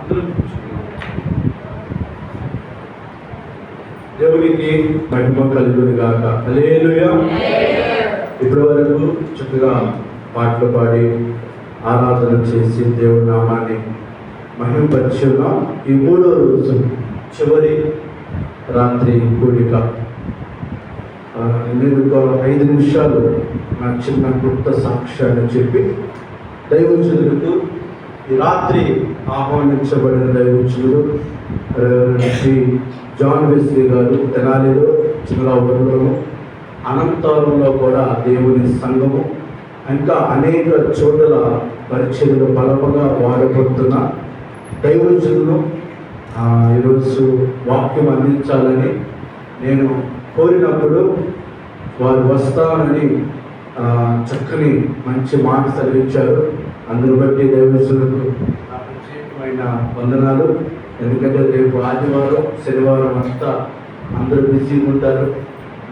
అందరూ. దేవునికి మహిమ కలుగును గాక హల్లెలూయా. ఇప్పటి వరకు చక్కగా పాటలు పాడి ఆరాధన చేసి దేవుడి నామాన్ని మహిమపరిచున్నాం ఈ మూడో రోజు చివరి రాత్రి కూడిక నేను ఐదు నిమిషాలు నా చిన్న క్లుప్త సాక్ష్యాన్ని చెప్పి దైవజనులకు ఈ రాత్రి ఆహ్వానించబడిన దైవజనులు శ్రీ జాన్ వెస్లీ గారు తెనాలిలో చిన్నరావులోను అనంతరంలో కూడా దేవుని సంఘము ఇంకా అనేక చోట్ల పరిచయలు బలముగా వాడబడుతున్న దైవజనులు ఈరోజు వాక్యం అందించాలని నేను కోరినప్పుడు వారు వస్తానని చక్కని మంచి మాట చదివించారు అందరి బట్టి దైవజనులకు ప్రత్యేకమైన వందనాలు. ఎందుకంటే రేపు ఆదివారం శనివారం అంతా అందరూ బిజీగా ఉంటారు.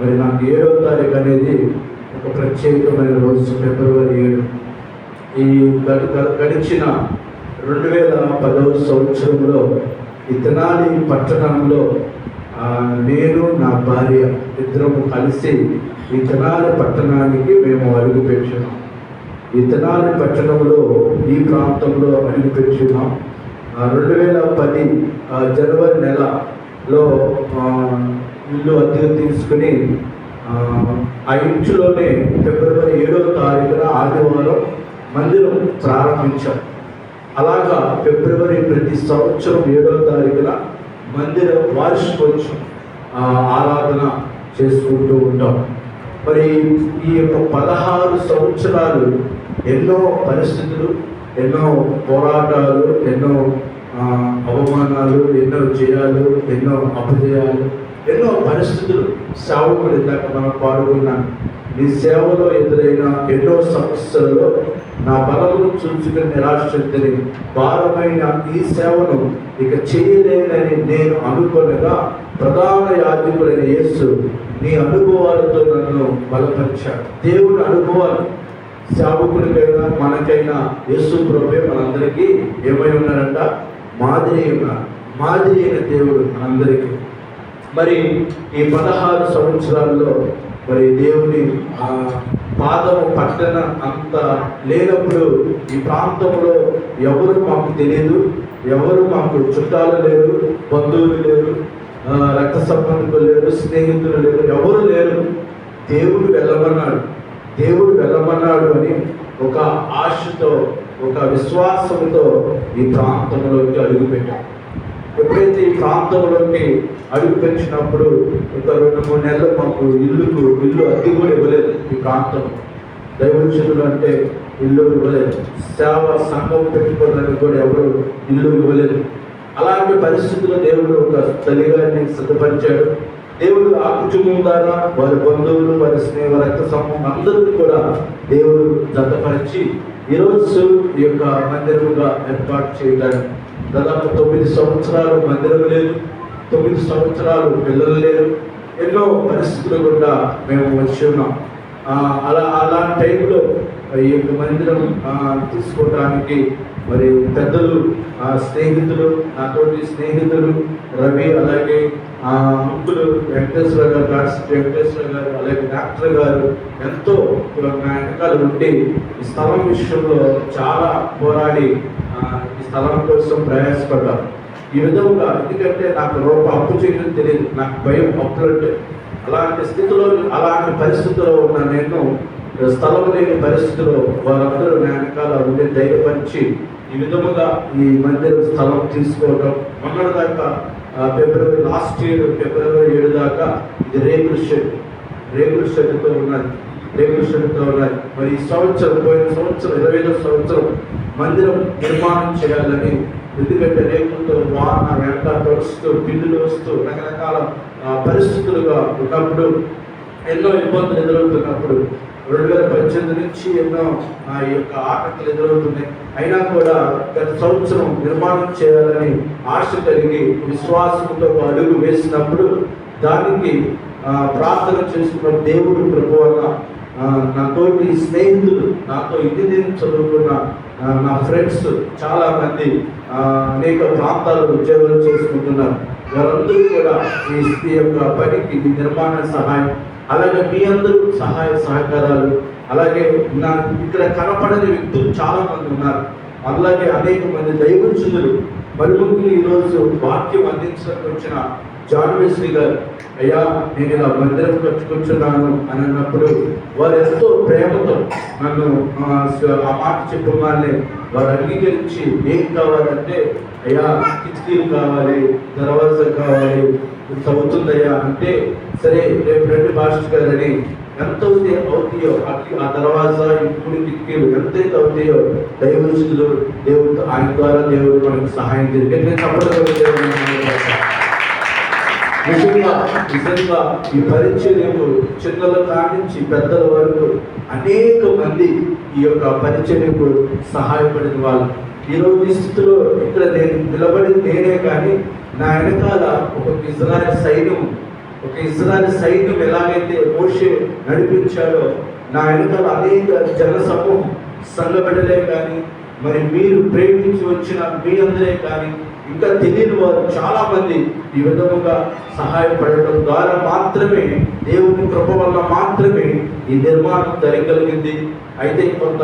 మరి నాకు ఏడో తారీఖు అనేది ఒక ప్రత్యేకమైన రోజు ఫిబ్రవరి ఏడు. ఈ గడి గడిచిన రెండు వేల పదవ సంవత్సరంలో ఈ పట్టణంలో నేను నా భార్య ఇద్దరము కలిసి ఈ తెనాలి పట్టణానికి మేము అడుగుపెట్టాము విత్తనాలు పెట్టడంలో ఈ ప్రాంతంలో అడుగు పెట్టినాం రెండు వేల పది జనవరి నెలలో ఇల్లు అద్దెకు తీసుకుని ఆ, ఇంచులోనే ఇంటిలోనే ఫిబ్రవరి ఏడవ తారీఖున ఆదివారం మందిరం ప్రారంభించాం. అలాగా ఫిబ్రవరి ప్రతి సంవత్సరం ఏడవ తారీఖున మందిర వార్షికోత్సవం ఆరాధన చేసుకుంటూ ఉంటాం. మరి ఈ యొక్క పదహారు సంవత్సరాలు ఎన్నో పరిస్థితులు ఎన్నో పోరాటాలు ఎన్నో అవమానాలు ఎన్నో జయాలు ఎన్నో అపజయాలు ఎన్నో పరిస్థితులు సేవకుడు ఇందాక మనం పాల్గొన్నాం. నీ సేవలో ఎదురైన ఎన్నో సమస్యలలో నా బలమును చూసుకుని నిరాశక్తిని భారమైన ఈ సేవను ఇక చేయలేనని నేను అనుకోనగా ప్రధాన యాత్రికులైన యేసు నీ అనుభవాలతో నన్ను బలపరిచాడు. దేవుని అనుభవాలు సేవకునికైనా మనకైనా యేసు ప్రభే మనందరికీ ఏమై ఉన్నారంట? మాదిరి ఉన్నారు మాదిరి అయిన దేవుడు మనందరికీ. మరి ఈ పదహారు సంవత్సరాల్లో మరి దేవుని ఆ, పాదము పట్టణ అంత లేనప్పుడు ఈ ప్రాంతంలో ఎవరు మాకు తెలియదు ఎవరు మాకు చుట్టాలు లేరు బంధువులు లేరు రక్త సంబంధికులు లేరు స్నేహితులు లేరు ఎవరు లేరు. దేవుడు వెళ్ళమన్నాడు. దేవుడు వెళ్ళమన్నాడు అని ఒక ఆశతో ఒక విశ్వాసంతో ఈ ప్రాంతంలోకి అడుగుపెట్టాం ఎప్పుడైతే ఈ ప్రాంతంలోకి అడుగు పెంచినప్పుడు ఒక రెండు మూడు నెలలు మాకు ఇల్లుకు ఇల్లు అద్దె కూడా ఇవ్వలేదు ఈ ప్రాంతం. దైవజనులు అంటే ఇల్లు ఇవ్వలేదు. సేవ సంఘం పెట్టుకోవడానికి కూడా ఎవరు ఇల్లు ఇవ్వలేదు. అలాంటి పరిస్థితుల్లో దేవుడు ఒక తల్లిగారిని సిద్ధపరిచాడు. దేవుడు ఆ ద్వారా వారి బంధువులు వారి స్నేహ రక్త సమూహం అందరికీ కూడా దేవుడు జతపరిచి ఈరోజు ఈ యొక్క మందిరముగా ఏర్పాటు చేయడానికి దాదాపు తొమ్మిది సంవత్సరాలు మందిరం లేదు తొమ్మిది సంవత్సరాలు పిల్లలు లేరు. ఎన్నో పరిస్థితులు కూడా మేము వచ్చి ఉన్నాం. అలా అలా టైంలో ఈ యొక్క మందిరం తీసుకోవడానికి మరి పెద్దలు ఆ, స్నేహితులు నాతోటి స్నేహితులు రవి అలాగే ఆ, అంకులు వెంకటేశ్వర గారు రాష్ట్ర వెంకటేశ్వర గారు అలాగే డాక్టర్ గారు ఎంతో నా వెనకాల ఉండి ఈ స్థలం విషయంలో చాలా పోరాడి ఈ స్థలం కోసం ప్రయాసపడ్డారు. ఈ విధంగా ఎందుకంటే నాకు రూప అప్పు చేయడం తెలియదు నాకు భయం అప్పులంటే. అలాంటి స్థితిలో అలాంటి పరిస్థితిలో ఉన్న నేను స్థలం లేని పరిస్థితిలో వారందరూ నా వెనకాల ధైర్యపరిచి ఈ విధముగా ఈ మధ్య స్థలం తీసుకోవడం మొన్నటిదాకా దాకా ఫిబ్రవరి లాస్ట్ ఇయర్ ఫిబ్రవరి ఏడు దాకా ఇది రేకుల షెడ్. రేకుల షెడ్తో ఉన్నది రేకుల షెడ్తో ఉన్నది మరి ఈ సంవత్సరం పోయిన సంవత్సరం ఇరవై ఐదో సంవత్సరం మందిరం నిర్మాణం చేయాలని ఎందుకంటే రేకులతో వాన వెంట తొలుస్తూ బిల్లులు వస్తూ రకరకాల పరిస్థితులుగా ఉన్నప్పుడు ఎన్నో ఇబ్బందులు ఎదురవుతున్నప్పుడు రెండు వేల పద్దెనిమిది నుంచి ఎన్నో ఆ యొక్క ఆటంకాలు ఎదురవుతున్నాయి. అయినా కూడా గత సంవత్సరం నిర్మాణం చేయాలని ఆశ కలిగి విశ్వాసంతో అడుగు వేసినప్పుడు దానికి ప్రార్థన చేసుకున్న దేవుడు ప్రభు నాతోటి స్నేహితులు నాతో ఇంజనీరింగ్ చదువుకున్న నా ఫ్రెండ్స్ చాలా మంది అనేక ప్రాంతాలు ఉద్యోగాలు చేసుకుంటున్నారు. వారందరూ కూడా ఈ యొక్క పనికి నిర్మాణ సహాయం అలాగే మీ అందరూ సహాయ సహకారాలు అలాగే నా ఇక్కడ కనపడని వ్యక్తులు చాలా మంది ఉన్నారు. అలాగే అనేక మంది దైవజనులు. మరుగులు ఈరోజు వాక్యం అందించడానికి వచ్చిన జాన్వేశ్రీ గారు అయ్యా నేను ఇలా మందిరం కట్టుకుంటున్నాను అని అన్నప్పుడు వారు ఎంతో ప్రేమతో నన్ను ఆ, స- ఆ మాట చెప్పగానే వారు అంగీకరించి ఏం కావాలంటే అయ్యా కిటికీలు కావాలి దర్వాజా కావాలి చదువుతుందయ్యా అంటే సరే రేపు రెండు మాస్టర్ గారని ఎంత అవుతే అవుతాయో అట్లా ఆ తర్వాత ఇప్పుడు కిటికీలు ఎంతైతే అవుతాయో దైవజులు దేవుడు ఆయన ద్వారా దేవుడు మనకు సహాయం చేసి నిజంగా నిజంగా ఈ పరిచర్యము చిన్నల కానించి పెద్దల వరకు అనేక మంది ఈ యొక్క పరిచర్యకు సహాయపడిన వాళ్ళు. ఈ ఈ స్థితిలో ఇక్కడ నేను నిలబడి నేనే కానీ నా వెనకాల ఒక ఇజ్రాయల్ సైన్యం ఒక ఇజ్రాయల్ సైన్యం ఎలాగైతే మోషే నడిపించాడో నా వెనకాల అనేక జన సమూహం సంఘ కానీ మరి మీరు ప్రేమించి వచ్చిన మీ అందరే కానీ ఇంకా తెలియని వారు చాలామంది ఈ విధముగా సహాయపడటం ద్వారా మాత్రమే దేవుని కృప వల్ల మాత్రమే ఈ నిర్మాణం జరగగలిగింది అయితే కొంత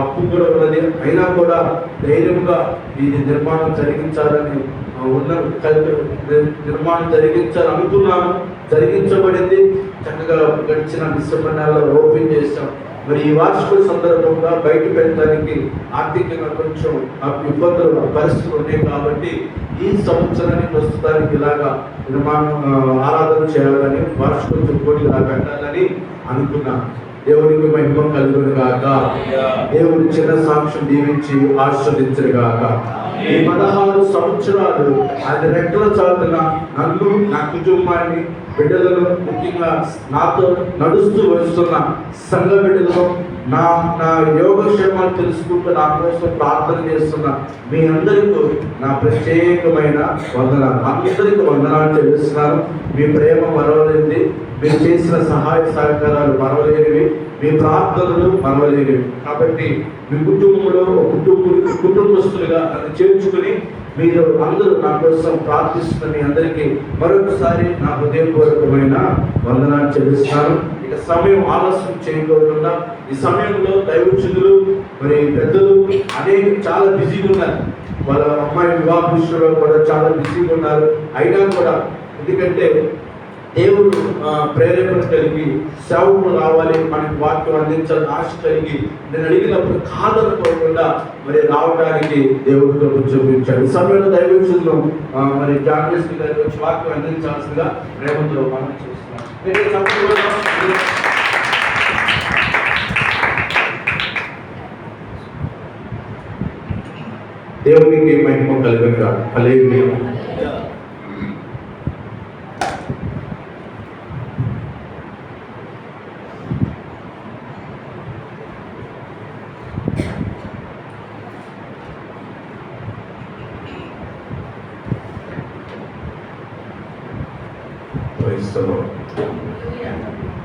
అప్పు కూడా ఉన్నది. అయినా కూడా ధైర్యంగా ఇది నిర్మాణం జరిగించాలని ఉన్న నిర్మాణం జరిగించాలని అనుకున్నాను జరిగించబడింది. చక్కగా గడిచిన డిసెంబర్ నెలలో ఓపెన్ చేస్తాం మరి ఈ వార్షిక సందర్భంగా బయట పెట్టడానికి ఆర్థికంగా కొంచెం ఇబ్బందులు పరిస్థితులు ఉన్నాయి కాబట్టి ఈ సంవత్సరానికి ప్రస్తుతానికి ఇలాగా నిర్మాణం ఆరాధన చేయాలని వార్షిక చెప్పుకొని ఇలా పెట్టాలని అనుకున్నాను. దేవునికి మహిమ కలుగును గాక. దేవుడి చిన్న సాక్ష్యం దీవించి ఆశీర్వదించరు గాక. ఈ పదహారు సంవత్సరాలు ఆయన రెక్కల చాటున నన్ను నా కుటుంబాన్ని బిడ్డలను ముఖ్యంగా నాతో నడుస్తూ వస్తున్న సంఘ బిడ్డలను నా నా యోగక్షేమాలు తెలుసుకుంటూ నా కోసం ప్రార్థన చేస్తున్న మీ అందరికీ నా ప్రత్యేకమైన వందనాలు. అందరికీ వందనాలు చెల్లిస్తున్నాను. మీ ప్రేమ మరవలేనిది మీరు చేసిన సహాయ సహకారాలు మరవలేనివి మీ ప్రార్థనలు మరవలేనివి. కాబట్టి మీ కుటుంబంలో ఒక కుటుంబ కుటుంబస్తులుగా అది చేర్చుకుని మీరు అందరూ నా కోసం ప్రార్థిస్తున్న మీ అందరికీ మరొకసారి నా హృదయపూర్వకమైన వందనాలు చెల్లిస్తాను ఇక సమయం ఆలస్యం చేయకుండా ఈ సమయంలో దైవచులు మరి పెద్దలు అనేక చాలా బిజీగా ఉన్నారు. వాళ్ళ అమ్మాయి వివాహ విషయంలో కూడా చాలా బిజీగా ఉన్నారు. అయినా కూడా ఎందుకంటే దేవుడు ప్రేరేపణ కలిగి సేవకులు రావాలి మనకి వాక్యం అందించాలని ఆశ కలిగి నేను అడిగినప్పుడు కాదనుకోకుండా మరి రావడానికి దేవుడు కృప చూపించాడు. సమయంలో దైవజులు మరి జాగ్రత్త గారి వచ్చి వాక్యం అందించాల్సిందిగా ప్రేమతో మనం చూస్తున్నాం దేవునికి మహిమ కలుగుగా అలాగే salute.